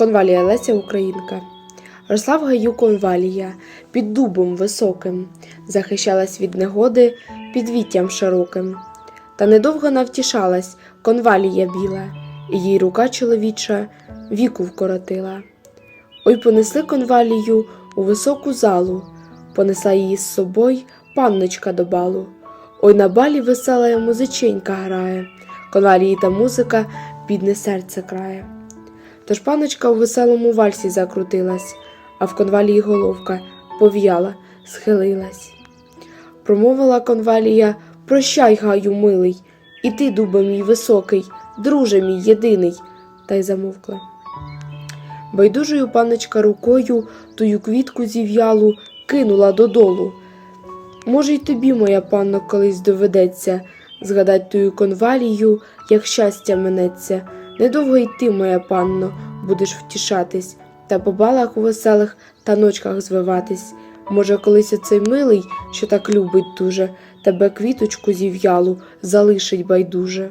Конвалія Леся Українка. Росла в гаю конвалія під дубом високим, захищалась від негоди під віттям широким. Та недовго навтішалась конвалія біла, і їй рука чоловіча віку вкоротила. Ой понесли конвалію у високу залу, понесла її з собою панночка до балу. Ой на балі весела музиченька грає, конвалії та музика бідне серце крає. Тож паночка у веселому вальсі закрутилась, а в конвалії головка пов'яла, схилилась. Промовила конвалія Прощай, гаю, милий, і ти, дубе мій високий, друже мій єдиний, та й замовкла. Байдужою паночка рукою тую квітку зів'ялу кинула додолу. Може, й тобі, моя панно, колись доведеться згадать тую конвалію, як щастя минеться. Недовго й ти, моя панно, будеш втішатись, та по балах у веселих таночках звиватись. Може, колись оцей милий, що так любить дуже, тебе квіточку зів'ялу залишить байдуже.